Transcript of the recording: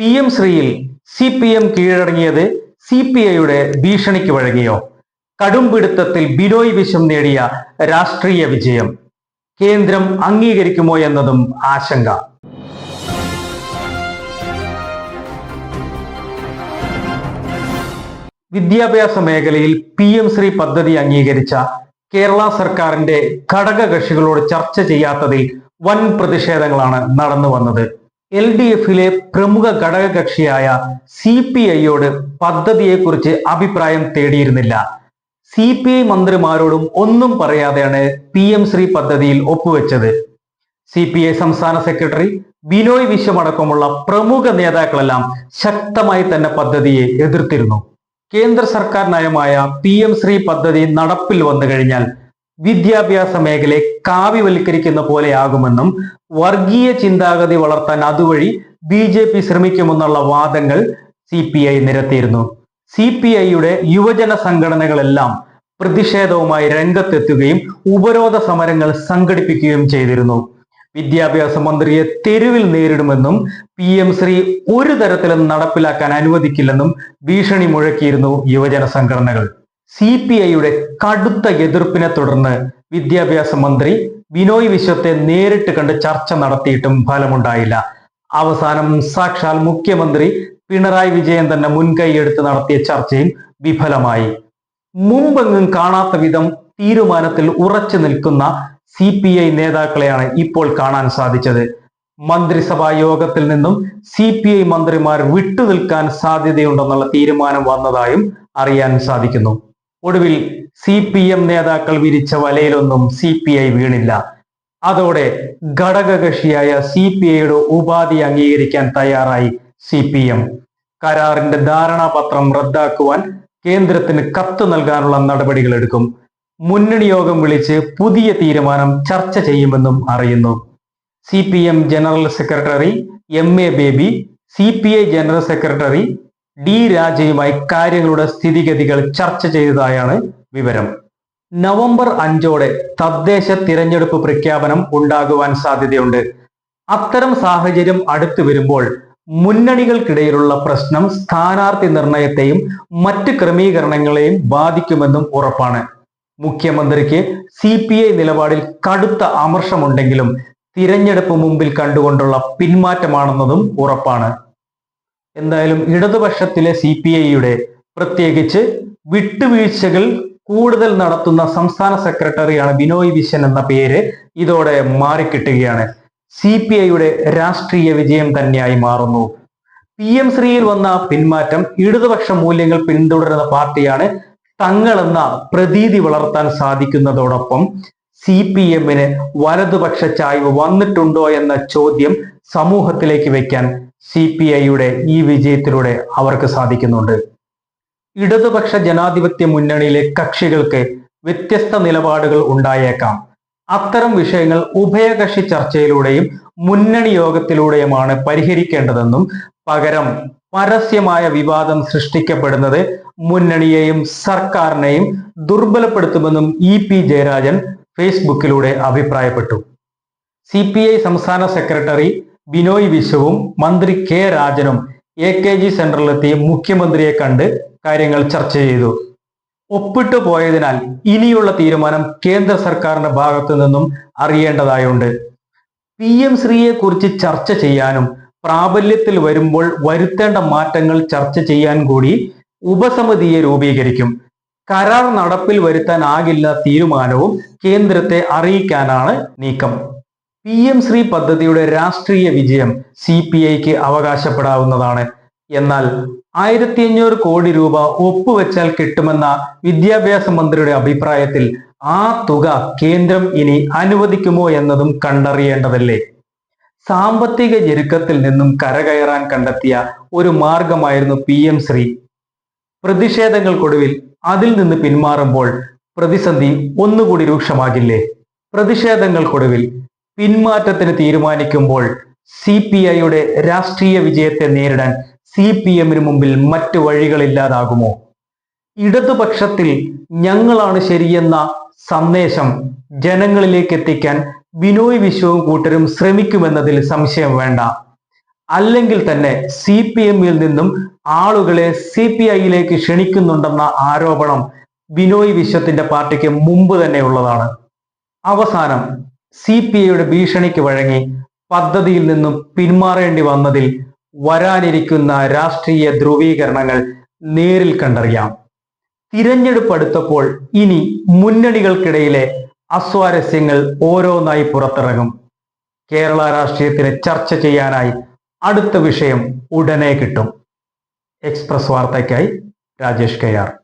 P M ശ്രീയിൽ C P M കീഴടങ്ങിയത് C P ഐയുടെ ഭീഷണിക്ക് വഴങ്ങിയോ? കടും പിടുത്തത്തിൽ ബിനോയ് വിഷം നേടിയ രാഷ്ട്രീയ വിജയം കേന്ദ്രം അംഗീകരിക്കുമോ എന്നതും ആശങ്ക. വിദ്യാഭ്യാസ മേഖലയിൽ പി എം ശ്രീ പദ്ധതി അംഗീകരിച്ച കേരള സർക്കാരിന്റെ ഘടകകക്ഷികളോട് ചർച്ച ചെയ്യാത്തതിൽ വൻ പ്രതിഷേധങ്ങളാണ് നടന്നു വന്നത് എൽ ഡി എഫിലെ പ്രമുഖ ഘടകകക്ഷിയായ സി പി ഐയോട് പദ്ധതിയെക്കുറിച്ച് അഭിപ്രായം തേടിയിരുന്നില്ല. സി പി ഐ മന്ത്രിമാരോടും ഒന്നും പറയാതെയാണ് പി എം ശ്രീ പദ്ധതിയിൽ ഒപ്പുവെച്ചത്. സി പി ഐ സംസ്ഥാന സെക്രട്ടറി ബിനോയ് വിശ്വമടക്കമുള്ള പ്രമുഖ നേതാക്കളെല്ലാം ശക്തമായി തന്നെ പദ്ധതിയെ എതിർത്തിരുന്നു. കേന്ദ്ര സർക്കാർ നയമായ പി എം ശ്രീ പദ്ധതി നടപ്പിൽ വന്നു കഴിഞ്ഞാൽ വിദ്യാഭ്യാസ മേഖലയെ കാവ്യവൽക്കരിക്കുന്ന പോലെയാകുമെന്നും വർഗീയ ചിന്താഗതി വളർത്താൻ അതുവഴി ബി ജെ പി ശ്രമിക്കുമെന്നുള്ള വാദങ്ങൾ സി പി ഐ നിരത്തിയിരുന്നു. സി പി ഐയുടെ യുവജന സംഘടനകളെല്ലാം പ്രതിഷേധവുമായി രംഗത്തെത്തുകയും ഉപരോധ സമരങ്ങൾ സംഘടിപ്പിക്കുകയും ചെയ്തിരുന്നു. വിദ്യാഭ്യാസ മന്ത്രിയെ തെരുവിൽ നേരിടുമെന്നും പി എം ശ്രീ ഒരു തരത്തിലും നടപ്പിലാക്കാൻ അനുവദിക്കില്ലെന്നും ഭീഷണി മുഴക്കിയിരുന്നു യുവജന സംഘടനകൾ. സി പി ഐയുടെ കടുത്ത എതിർപ്പിനെ തുടർന്ന് വിദ്യാഭ്യാസ മന്ത്രി ബിനോയ് വിശ്വത്തെ നേരിട്ട് കണ്ട് ചർച്ച നടത്തിയിട്ടും ഫലമുണ്ടായില്ല. അവസാനം സാക്ഷാൽ മുഖ്യമന്ത്രി പിണറായി വിജയൻ തന്നെ മുൻകൈയെടുത്ത് നടത്തിയ ചർച്ചയും വിഫലമായി. മുമ്പെങ്ങും കാണാത്ത വിധം തീരുമാനത്തിൽ ഉറച്ചു നിൽക്കുന്ന സി പി ഐ നേതാക്കളെയാണ് ഇപ്പോൾ കാണാൻ സാധിച്ചത്. മന്ത്രിസഭാ യോഗത്തിൽ നിന്നും സി പി ഐ മന്ത്രിമാർ വിട്ടുനിൽക്കാൻ സാധ്യതയുണ്ടെന്നുള്ള തീരുമാനം വന്നതായും അറിയാൻ സാധിക്കുന്നു. ഒടുവിൽ സി പി എം നേതാക്കൾ വിരിച്ച വലയിലൊന്നും സി പി ഐ വീണില്ല. അതോടെ ഘടകകക്ഷിയായ സി പി ഐയുടെ ഉപാധി അംഗീകരിക്കാൻ തയ്യാറായി സി പി എം. കരാറിന്റെ ധാരണാപത്രം റദ്ദാക്കുവാൻ കേന്ദ്രത്തിന് കത്ത് നൽകാനുള്ള നടപടികൾ എടുക്കും. മുന്നണി യോഗം വിളിച്ച് പുതിയ തീരുമാനം ചർച്ച ചെയ്യുമെന്നും അറിയുന്നു. C P M general secretary M A Baby C P I general secretary D രാജയുമായി കാര്യങ്ങളുടെ സ്ഥിതിഗതികൾ ചർച്ച ചെയ്തതായാണ് വിവരം. നവംബർ അഞ്ചോടെ തദ്ദേശ തിരഞ്ഞെടുപ്പ് പ്രഖ്യാപനം ഉണ്ടാകുവാൻ സാധ്യതയുണ്ട്. അത്തരം സാഹചര്യം അടുത്തു വരുമ്പോൾ മുന്നണികൾക്കിടയിലുള്ള പ്രശ്നം സ്ഥാനാർത്ഥി നിർണയത്തെയും മറ്റ് ക്രമീകരണങ്ങളെയും ബാധിക്കുമെന്നും ഉറപ്പാണ്. മുഖ്യമന്ത്രിക്ക് സി പി ഐ നിലപാടിൽ കടുത്ത അമർഷമുണ്ടെങ്കിലും തിരഞ്ഞെടുപ്പ് മുമ്പിൽ കണ്ടുകൊണ്ടുള്ള പിന്മാറ്റമാണെന്നതും ഉറപ്പാണ്. എന്തായാലും ഇടതുപക്ഷത്തിലെ സി പി ഐയുടെ പ്രത്യേകിച്ച് വിട്ടുവീഴ്ചകൾ കൂടുതൽ നടത്തുന്ന സംസ്ഥാന സെക്രട്ടറിയാണ് ബിനോയ് വിശ്വൻ എന്ന പേര് ഇതോടെ മാറിക്കിട്ടുകയാണ്. സി പി ഐയുടെ രാഷ്ട്രീയ വിജയം തന്നെയായി മാറുന്നു. പി എം ശ്രീയിൽ വന്ന പിന്മാറ്റം ഇടതുപക്ഷ മൂല്യങ്ങൾ പിന്തുടരുന്ന പാർട്ടിയാണ് തങ്ങളെന്ന പ്രതീതി വളർത്താൻ സാധിക്കുന്നതോടൊപ്പം സി പി എമ്മിന് വലതുപക്ഷ ചായ്വ് വന്നിട്ടുണ്ടോ എന്ന ചോദ്യം സമൂഹത്തിലേക്ക് വെക്കാൻ സി പി ഐയുടെ ഈ വിജയത്തിലൂടെ അവർക്ക് സാധിക്കുന്നുണ്ട്. ഇടതുപക്ഷ ജനാധിപത്യ മുന്നണിയിലെ കക്ഷികൾക്ക് വ്യത്യസ്ത നിലപാടുകൾ ഉണ്ടായേക്കാം. അത്തരം വിഷയങ്ങൾ ഉഭയകക്ഷി ചർച്ചയിലൂടെയും മുന്നണി യോഗത്തിലൂടെയുമാണ് പരിഹരിക്കേണ്ടതെന്നും പകരം പരസ്യമായ വിവാദം സൃഷ്ടിക്കപ്പെടുന്നത് മുന്നണിയെയും സർക്കാരിനെയും ദുർബലപ്പെടുത്തുമെന്നും ഇ പി ജയരാജൻ ഫേസ്ബുക്കിലൂടെ അഭിപ്രായപ്പെട്ടു. സി സംസ്ഥാന സെക്രട്ടറി ബിനോയ് വിശ്വവും മന്ത്രി കെ രാജനും എ കെ ജി സെന്ററിലെത്തി മുഖ്യമന്ത്രിയെ കണ്ട് കാര്യങ്ങൾ ചർച്ച ചെയ്തു. ഒപ്പിട്ടു പോയതിനാൽ ഇനിയുള്ള തീരുമാനം കേന്ദ്ര സർക്കാരിന്റെ ഭാഗത്തു നിന്നും അറിയേണ്ടതായുണ്ട്. പി എം ശ്രീയെ കുറിച്ച് ചർച്ച ചെയ്യാനും പ്രാബല്യത്തിൽ വരുമ്പോൾ വരുത്തേണ്ട മാറ്റങ്ങൾ ചർച്ച ചെയ്യാൻ കൂടി ഉപസമിതിയെ രൂപീകരിക്കും. കരാർ നടപ്പിൽ വരുത്താനാകില്ല തീരുമാനവും കേന്ദ്രത്തെ അറിയിക്കാനാണ് നീക്കം. പി എം ശ്രീ പദ്ധതിയുടെ രാഷ്ട്രീയ വിജയം സി പി ഐക്ക് അവകാശപ്പെടാവുന്നതാണ്. എന്നാൽ ആയിരത്തി അഞ്ഞൂറ് കോടി രൂപ ഒപ്പുവെച്ചാൽ കിട്ടുമെന്ന വിദ്യാഭ്യാസ മന്ത്രിയുടെ അഭിപ്രായത്തിൽ ആ തുക കേന്ദ്രം ഇനി അനുവദിക്കുമോ എന്നതും കണ്ടറിയേണ്ടതല്ലേ? സാമ്പത്തിക ഞെരുക്കത്തിൽ നിന്നും കരകയറാൻ കണ്ടെത്തിയ ഒരു മാർഗമായിരുന്നു പി എം ശ്രീ. പ്രതിഷേധങ്ങൾക്കൊടുവിൽ അതിൽ നിന്ന് പിന്മാറുമ്പോൾ പ്രതിസന്ധി ഒന്നുകൂടി രൂക്ഷമാകില്ലേ? പ്രതിഷേധങ്ങൾക്കൊടുവിൽ പിന്മാറ്റത്തിന് തീരുമാനിക്കുമ്പോൾ സി പി ഐയുടെ രാഷ്ട്രീയ വിജയത്തെ നേരിടാൻ സി പി എമ്മിന് മുമ്പിൽ മറ്റു വഴികളില്ലാതാകുമോ? ഇടതുപക്ഷത്തിൽ ഞങ്ങളാണ് ശരിയെന്ന സന്ദേശം ജനങ്ങളിലേക്ക് എത്തിക്കാൻ ബിനോയ് വിശ്വവും കൂട്ടരും ശ്രമിക്കുമെന്നതിൽ സംശയം വേണ്ട. അല്ലെങ്കിൽ തന്നെ സി പി എമ്മിൽ നിന്നും ആളുകളെ സി പി ഐയിലേക്ക് ക്ഷണിക്കുന്നുണ്ടെന്ന ആരോപണം ബിനോയ് വിശ്വത്തിന്റെ പാർട്ടിക്ക് മുമ്പ് തന്നെ ഉള്ളതാണ്. അവസാനം സി പി ഐയുടെ ഭീഷണിക്ക് വഴങ്ങി പദ്ധതിയിൽ നിന്നും പിന്മാറേണ്ടി വന്നതിൽ വരാനിരിക്കുന്ന രാഷ്ട്രീയ ധ്രുവീകരണങ്ങൾ നേരിൽ കണ്ടറിയാം. തിരഞ്ഞെടുപ്പ് അടുത്തപ്പോൾ ഇനി മുന്നണികൾക്കിടയിലെ അസ്വാരസ്യങ്ങൾ ഓരോന്നായി പുറത്തിറങ്ങും. കേരള രാഷ്ട്രീയത്തിലെ ചർച്ച ചെയ്യാനായി അടുത്ത വിഷയം ഉടനെ കിട്ടും. എക്സ്പ്രസ് വാർത്തയ്ക്കായി രാജേഷ് കെ ആർ.